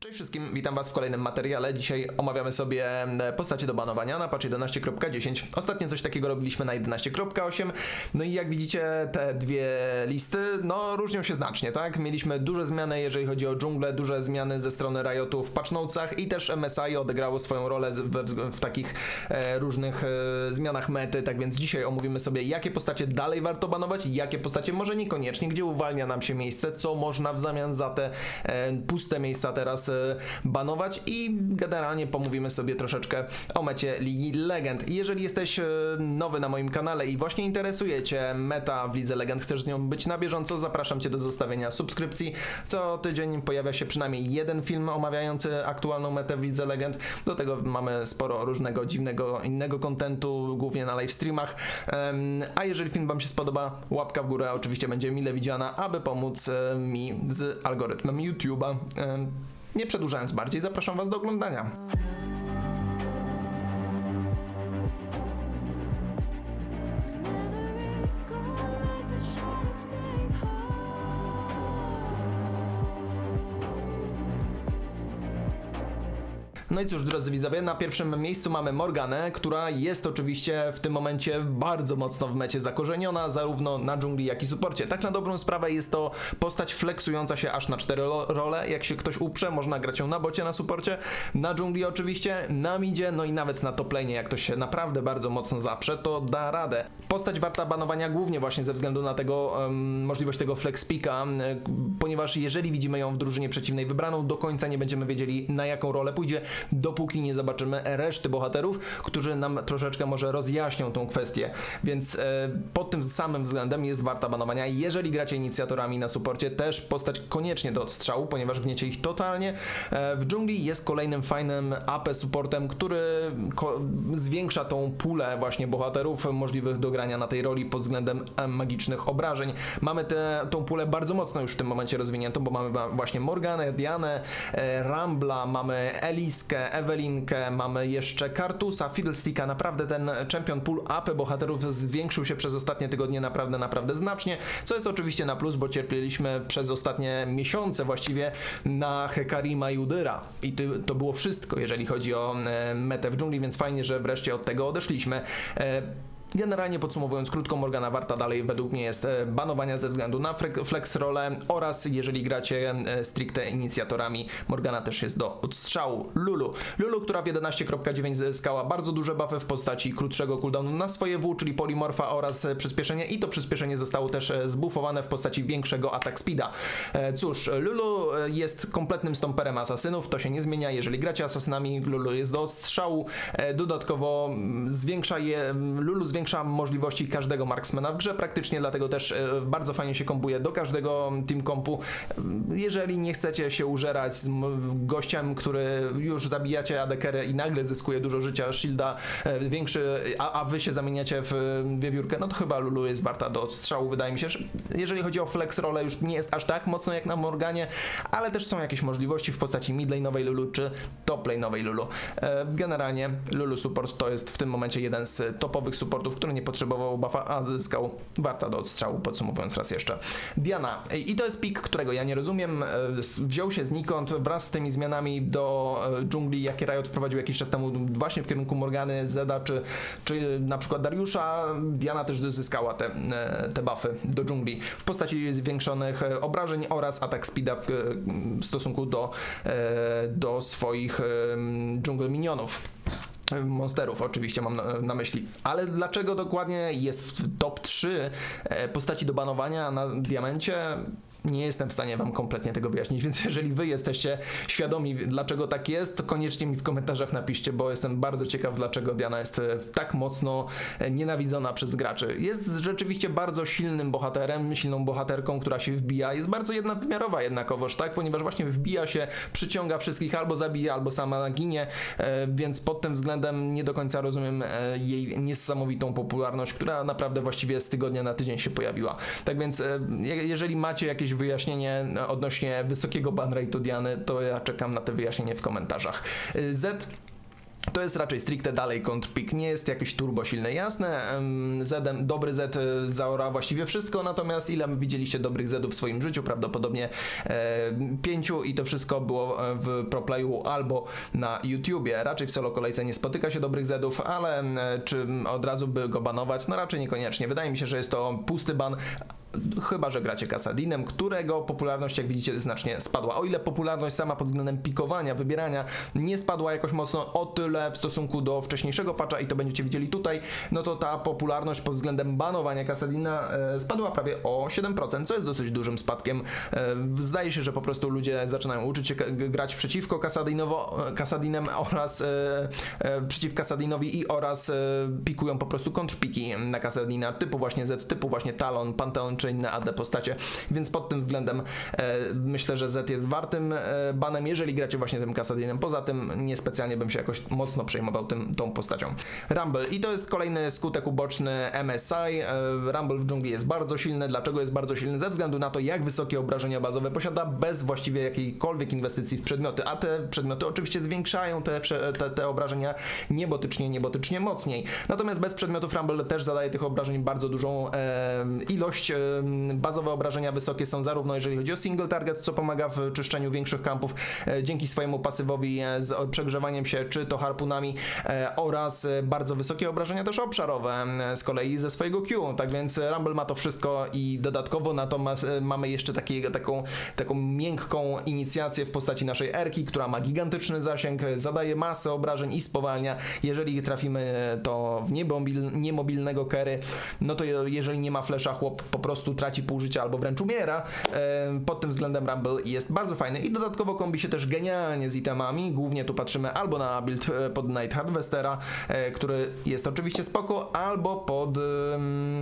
Cześć wszystkim, witam Was w kolejnym materiale. Dzisiaj omawiamy sobie postacie do banowania na patch 11.10. Ostatnio coś takiego robiliśmy na 11.8. No i jak widzicie, te dwie listy, no różnią się znacznie, tak? Mieliśmy duże zmiany, jeżeli chodzi o dżunglę, duże zmiany ze strony Riotu w patch i też MSI odegrało swoją rolę wzg- w takich e, różnych e, zmianach mety. Tak więc dzisiaj omówimy sobie, jakie postacie dalej warto banować, jakie postacie może niekoniecznie, gdzie uwalnia nam się miejsce, co można w zamian za te e, puste miejsca teraz e, banować i generalnie pomówimy sobie troszeczkę o mecie Ligi Legend. Jeżeli jesteś e, nowy na moim kanale i właśnie interesuje Cię meta w Lidze Legend, chcesz z nią być na bieżąco, zapraszam Cię do zostawienia subskrypcji. Co tydzień pojawia się przynajmniej jeden film omawiający aktualną metę w Lidze Legend. Do tego mamy sporo różnego dziwnego innego kontentu, głównie na live streamach. A jeżeli film Wam się spodoba, łapka w górę oczywiście będzie mile widziana, aby pomóc e, mi z algorytmem YouTube'a. Nie przedłużając bardziej, zapraszam Was do oglądania. No i cóż, drodzy widzowie, na pierwszym miejscu mamy Morganę, która jest oczywiście w tym momencie bardzo mocno w mecie zakorzeniona, zarówno na dżungli, jak i suporcie. Tak na dobrą sprawę jest to postać flexująca się aż na cztery role. Jak się ktoś uprze, można grać ją na bocie, na suporcie, na dżungli oczywiście, na midzie, no i nawet na top lane, jak ktoś się naprawdę bardzo mocno zaprze, to da radę. Postać warta banowania głównie właśnie ze względu na tego em, możliwość tego flex picka, em, ponieważ jeżeli widzimy ją w drużynie przeciwnej wybraną, do końca nie będziemy wiedzieli na jaką rolę pójdzie, dopóki nie zobaczymy reszty bohaterów, którzy nam troszeczkę może rozjaśnią tą kwestię. Więc e, pod tym samym względem jest warta banowania. Jeżeli gracie inicjatorami na suporcie, też postać koniecznie do odstrzału, ponieważ gniecie ich totalnie. E, w dżungli jest kolejnym fajnym AP supportem, który zwiększa tą pulę właśnie bohaterów możliwych do grania na tej roli pod względem magicznych obrażeń. Mamy tę tą pulę bardzo mocno już w tym momencie rozwiniętą, bo mamy właśnie Morganę, Dianę, e, Rambla, mamy Eliskę, Ewelinkę, mamy jeszcze Kartusa, Fiddlesticka. Naprawdę ten champion pool AP bohaterów zwiększył się przez ostatnie tygodnie naprawdę, naprawdę znacznie, co jest oczywiście na plus, bo cierpieliśmy przez ostatnie miesiące właściwie na Hekarima i. I to było wszystko, jeżeli chodzi o e, metę w dżungli, więc fajnie, że wreszcie od tego odeszliśmy. Generalnie podsumowując krótko, Morgana warta dalej według mnie jest e, banowania ze względu na flex rolę oraz jeżeli gracie e, stricte inicjatorami, Morgana też jest do odstrzału. Lulu. Lulu, która w 11.9 zyskała bardzo duże buffy w postaci krótszego cooldownu na swoje W, czyli polimorfa oraz e, przyspieszenie i to przyspieszenie zostało też e, zbuffowane w postaci większego attack speeda. Cóż, Lulu jest kompletnym stomperem asasynów, to się nie zmienia. Jeżeli gracie asasynami, Lulu jest do odstrzału. Dodatkowo mm, zwiększa je, Lulu zwiększa możliwości każdego marksmana w grze praktycznie, dlatego też e, bardzo fajnie się kompuje do każdego team kompu. Jeżeli nie chcecie się użerać z gościem, który już zabijacie adekerę i nagle zyskuje dużo życia, shielda e, większy, a, a wy się zamieniacie w e, wiewiórkę, no to chyba Lulu jest warta do odstrzału, wydaje mi się. że Jeżeli chodzi o flex rolę, już nie jest aż tak mocno jak na Morganie, ale też są jakieś możliwości w postaci midlane'owej Lulu czy toplane'owej Lulu. E, Generalnie Lulu support to jest w tym momencie jeden z topowych supportów, który nie potrzebował buffa, a zyskał warta do odstrzału, podsumowując raz jeszcze. Diana. I to jest pik, którego ja nie rozumiem. E, Wziął się znikąd wraz z tymi zmianami do e, dżungli, jakie Riot wprowadził jakiś czas temu właśnie w kierunku Morgany, Zeda czy, czy na przykład Dariusza. Diana też zyskała te, e, te buffy do dżungli w postaci zwiększonych obrażeń oraz atak speeda w, stosunku do, do swoich dżungl minionów. Monsterów oczywiście mam na, na myśli. Ale dlaczego dokładnie jest w top 3 e, postaci do banowania na diamencie? Nie jestem w stanie Wam kompletnie tego wyjaśnić, więc jeżeli Wy jesteście świadomi, dlaczego tak jest, to koniecznie mi w komentarzach napiszcie, bo jestem bardzo ciekaw, dlaczego Diana jest e, tak mocno e, nienawidzona przez graczy. Jest rzeczywiście bardzo silnym bohaterem, silną bohaterką, która się wbija. Jest bardzo jednowymiarowa jednakowoż, tak? Ponieważ właśnie wbija się, przyciąga wszystkich, albo zabija, albo sama ginie, e, więc pod tym względem nie do końca rozumiem jej niesamowitą popularność, która naprawdę właściwie z tygodnia na tydzień się pojawiła. Tak więc, je- jeżeli macie jakieś wyjaśnienie odnośnie wysokiego ban rate'u Diany, to ja czekam na te wyjaśnienie w komentarzach. E, Z To jest raczej stricte dalej kontrpik, nie jest jakiś turbo silny. Jasne, em, Zedem, dobry Z y, zaora właściwie wszystko, natomiast ile widzieliście dobrych Zedów w swoim życiu? Prawdopodobnie e, pięciu i to wszystko było e, w ProPlayu albo na YouTubie. Raczej w solo kolejce nie spotyka się dobrych Zedów, ale e, czy od razu by go banować? No raczej niekoniecznie. Wydaje mi się, że jest to pusty ban. Chyba, że gracie Kasadinem, którego popularność, jak widzicie, znacznie spadła. O ile popularność sama pod względem pikowania, wybierania nie spadła jakoś mocno, o tyle w stosunku do wcześniejszego patcha, i to będziecie widzieli tutaj, no to ta popularność pod względem banowania Kasadina e, spadła prawie o 7%, co jest dosyć dużym spadkiem. E, zdaje się, że po prostu ludzie zaczynają uczyć się grać przeciwko Kasadinowo, e, Kasadinem oraz przeciw Kasadinowi i oraz pikują po prostu kontrpiki na Kasadina, typu właśnie Z, typu właśnie Talon, Panteon czy inne AD postacie, więc pod tym względem e, myślę, że Z jest wartym e, banem, jeżeli gracie właśnie tym Kasadinem. Poza tym niespecjalnie bym się jakoś mocno przejmował tym, tą postacią. Rumble i to jest kolejny skutek uboczny MSI. E, Rumble w dżungli jest bardzo silny. Dlaczego jest bardzo silny? Ze względu na to, jak wysokie obrażenia bazowe posiada bez właściwie jakiejkolwiek inwestycji w przedmioty, a te przedmioty oczywiście zwiększają te, te, te obrażenia niebotycznie, niebotycznie mocniej. Natomiast bez przedmiotów Rumble też zadaje tych obrażeń bardzo dużą e, ilość. Bazowe obrażenia wysokie są zarówno jeżeli chodzi o single target, co pomaga w czyszczeniu większych kampów e, dzięki swojemu pasywowi e, z przegrzewaniem się, czy to harpunami e, oraz bardzo wysokie obrażenia też obszarowe z kolei ze swojego Q. Tak więc Rumble ma to wszystko i dodatkowo na to ma, mamy jeszcze taką, taką miękką inicjację w postaci naszej Erki, która ma gigantyczny zasięg, zadaje masę obrażeń i spowalnia. Jeżeli trafimy to w niemobil, niemobilnego Kery, no to je- jeżeli nie ma flesza, chłop po prostu traci pół życia albo wręcz umiera. Pod tym względem Rumble jest bardzo fajny i dodatkowo kombi się też genialnie z itemami. Głównie tu patrzymy albo na build e, pod Night Harvestera, e, który jest oczywiście spoko, albo pod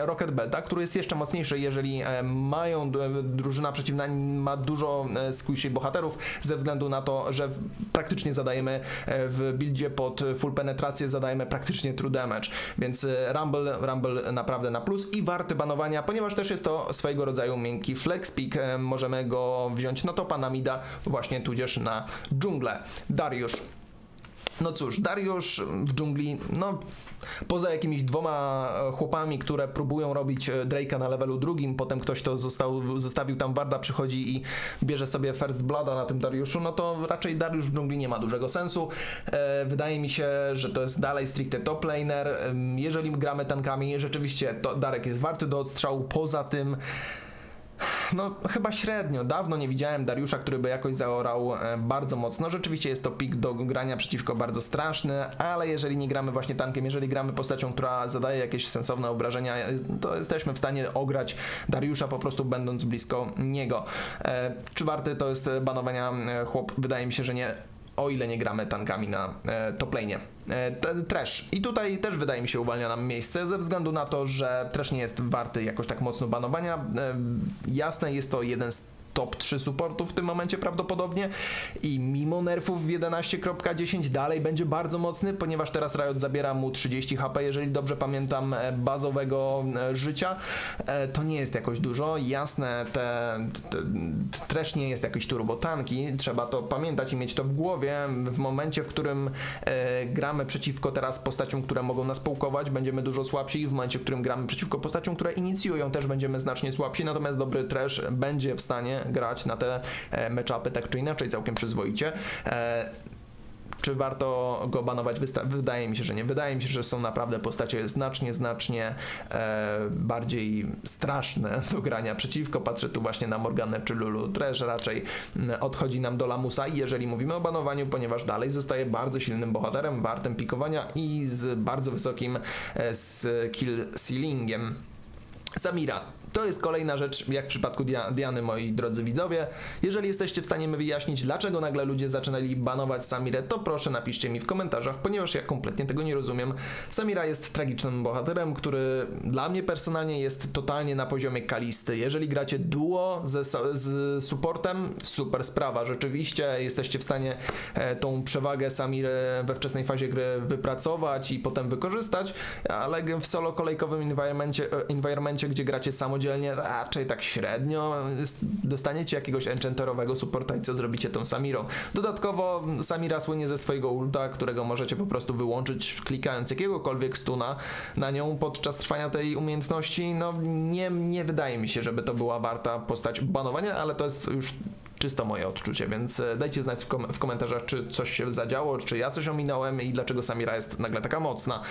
Rocket Belta, który jest jeszcze mocniejszy, jeżeli e, mają drużyna przeciwna ma dużo squishy bohaterów ze względu na to, że praktycznie zadajemy w buildzie pod full penetrację zadajemy praktycznie true damage, więc Rumble, Rumble naprawdę na plus i warty banowania, ponieważ też jest to swojego rodzaju miękki flex pick, e, możemy go wziąć na topa, na mida, właśnie tudzież na dżunglę. Dariusz. No cóż, Dariusz w dżungli, no poza jakimiś dwoma e, chłopami, które próbują robić e, Drake'a na levelu drugim, potem ktoś to został, zostawił tam Warda, przychodzi i bierze sobie First Blooda na tym Dariuszu, no to raczej Dariusz w dżungli nie ma dużego sensu. E, wydaje mi się, że to jest dalej stricte top laner. Jeżeli gramy tankami, rzeczywiście Darek jest warty do odstrzału, poza tym no, chyba średnio. Dawno nie widziałem Dariusza, który by jakoś zaorał e, bardzo mocno. Rzeczywiście jest to pik do grania przeciwko bardzo straszny, ale jeżeli nie gramy właśnie tankiem, jeżeli gramy postacią, która zadaje jakieś sensowne obrażenia, e, to jesteśmy w stanie ograć Dariusza po prostu będąc blisko niego. E, czy warty to jest banowania chłop? Wydaje mi się, że nie. O ile nie gramy tankami na e, top lane. E, trash. I tutaj też wydaje mi się uwalnia nam miejsce ze względu na to, że trash nie jest warty jakoś tak mocno banowania. E, jasne, jest to jeden z top 3 supportów w tym momencie prawdopodobnie i mimo nerfów w 11.10 dalej będzie bardzo mocny, ponieważ teraz Riot zabiera mu 30 HP, jeżeli dobrze pamiętam, e, bazowego e, życia. E, To nie jest jakoś dużo. Jasne, te, te, trash nie jest jakiś turbo tanki, trzeba to pamiętać i mieć to w głowie. W momencie, w którym gramy przeciwko teraz postaciom, które mogą nas połkować, będziemy dużo słabsi. W momencie, w którym gramy przeciwko postaciom, które inicjują, też będziemy znacznie słabsi. Natomiast dobry trash będzie w stanie grać na te e, matchupy tak czy inaczej całkiem przyzwoicie. E, czy warto go banować? Wydaje mi się, że nie. Wydaje mi się, że są naprawdę postacie znacznie, znacznie e, bardziej straszne do grania przeciwko. Patrzę tu właśnie na Morganę czy Lulu. Trash raczej odchodzi nam do Lamusa jeżeli mówimy o banowaniu, ponieważ dalej zostaje bardzo silnym bohaterem, wartym pikowania i z bardzo wysokim e, z kill ceilingiem. Samira. To jest kolejna rzecz, jak w przypadku Dia- Diany, moi drodzy widzowie. Jeżeli jesteście w stanie mi wyjaśnić, dlaczego nagle ludzie zaczynali banować Samirę, to proszę napiszcie mi w komentarzach, ponieważ ja kompletnie tego nie rozumiem. Samira jest tragicznym bohaterem, który dla mnie personalnie jest totalnie na poziomie Kalisty. Jeżeli gracie duo ze, z supportem, super sprawa. Rzeczywiście jesteście w stanie e, tą przewagę Samiry we wczesnej fazie gry wypracować i potem wykorzystać, ale w solo kolejkowym environmencie, e, environmencie gdzie gracie samodzielnie, samodzielnie raczej tak średnio. Dostaniecie jakiegoś enchanterowego supporta i co zrobicie tą Samirą. Dodatkowo Samira słynie ze swojego ulta, którego możecie po prostu wyłączyć klikając jakiegokolwiek stuna na nią podczas trwania tej umiejętności. No nie, nie wydaje mi się, żeby to była warta postać banowania, ale to jest już czysto moje odczucie, więc e, dajcie znać w, kom- w komentarzach, czy coś się zadziało, czy ja coś ominąłem i dlaczego Samira jest nagle taka mocna.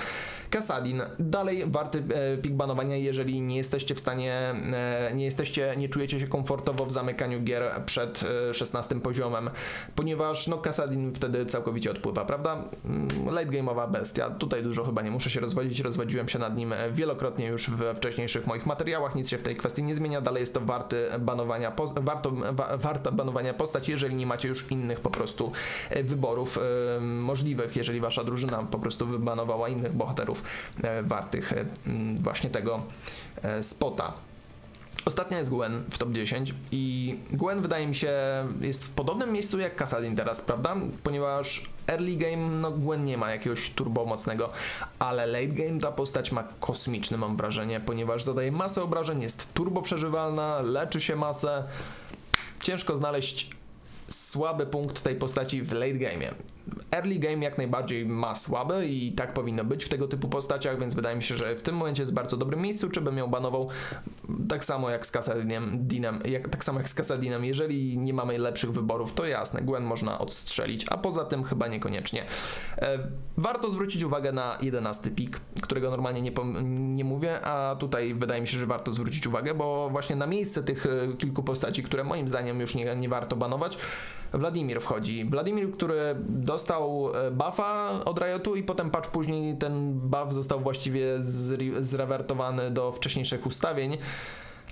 Kasadin, dalej warty e, pik banowania, jeżeli nie jesteście w stanie, e, nie jesteście, nie czujecie się komfortowo w zamykaniu gier przed e, 16 poziomem, ponieważ no Kasadin wtedy całkowicie odpływa, prawda? Mm, Late game'owa bestia, tutaj dużo chyba nie muszę się rozwodzić, rozwodziłem się nad nim e, wielokrotnie już we wcześniejszych moich materiałach, nic się w tej kwestii nie zmienia, dalej jest to warty banowania, warto, wa, banowania postać, jeżeli nie macie już innych po prostu e, wyborów e, możliwych, jeżeli wasza drużyna po prostu wybanowała innych bohaterów e, wartych właśnie tego spota. Ostatnia jest Gwen w top 10 i Gwen wydaje mi się jest w podobnym miejscu jak Kasadin teraz, prawda? Ponieważ early game, no Gwen nie ma jakiegoś turbo mocnego, ale late game ta postać ma kosmiczne mam wrażenie, ponieważ zadaje masę obrażeń, jest turbo przeżywalna, leczy się masę. Ciężko znaleźć słaby punkt tej postaci w late game. Early game jak najbardziej ma słabe i tak powinno być w tego typu postaciach, więc wydaje mi się, że w tym momencie jest w bardzo dobrym miejscu, czy bym ją banował tak samo jak z Kasadinem, Dinem, jak, tak samo jak z Kasadinem. Jeżeli nie mamy lepszych wyborów, to jasne, Gwen można odstrzelić, a poza tym chyba niekoniecznie. E, warto zwrócić uwagę na 11 pik, którego normalnie nie, nie mówię, a tutaj wydaje mi się, że warto zwrócić uwagę, bo właśnie na miejsce tych e, kilku postaci, które moim zdaniem już nie, nie warto banować, Wladimir wchodzi. Wladimir, który dostał e, buffa od Riotu i potem patch później ten buff został właściwie zre- zrewertowany do wcześniejszych ustawień.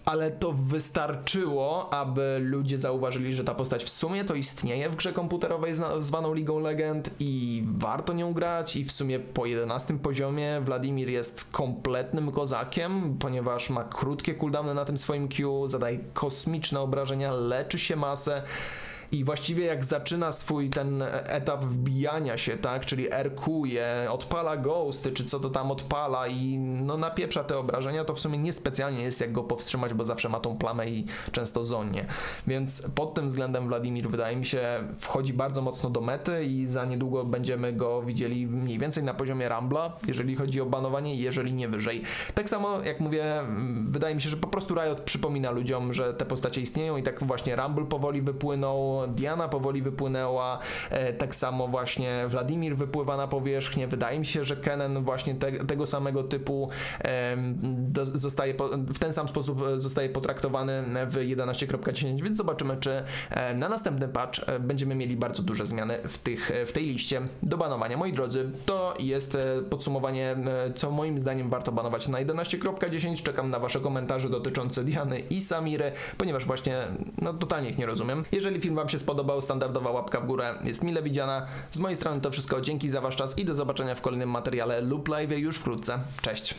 Ale to wystarczyło, aby ludzie zauważyli, że ta postać w sumie to istnieje w grze komputerowej zwaną of Legend i warto nią grać i w sumie po 11 poziomie Wladimir jest kompletnym kozakiem, ponieważ ma krótkie cooldowny na tym swoim Q, zadaje kosmiczne obrażenia, leczy się masę. I właściwie jak zaczyna swój ten etap wbijania się, tak, czyli erkuje, odpala ghosty, czy co to tam odpala i no napieprza te obrażenia, to w sumie niespecjalnie jest jak go powstrzymać, bo zawsze ma tą plamę i często zonie. Więc pod tym względem Wladimir wydaje mi się wchodzi bardzo mocno do mety i za niedługo będziemy go widzieli mniej więcej na poziomie Rambla, jeżeli chodzi o banowanie, jeżeli nie wyżej. Tak samo jak mówię, wydaje mi się, że po prostu Riot przypomina ludziom, że te postacie istnieją i tak właśnie Rumble powoli wypłynął, Diana powoli wypłynęła, e, tak samo właśnie Wladimir wypływa na powierzchnię. Wydaje mi się, że Kennen właśnie te, tego samego typu do, zostaje w ten sam sposób e, zostaje potraktowany w 11.10, więc zobaczymy, czy e, na następny patch będziemy mieli bardzo duże zmiany w, tych, w tej liście do banowania. Moi drodzy, to jest podsumowanie, co moim zdaniem warto banować na 11.10. Czekam na Wasze komentarze dotyczące Diany i Samiry, ponieważ właśnie no totalnie ich nie rozumiem. Jeżeli film Wam się spodobał, standardowa łapka w górę jest mile widziana. Z mojej strony to wszystko. Dzięki za Wasz czas i do zobaczenia w kolejnym materiale lub live już wkrótce. Cześć!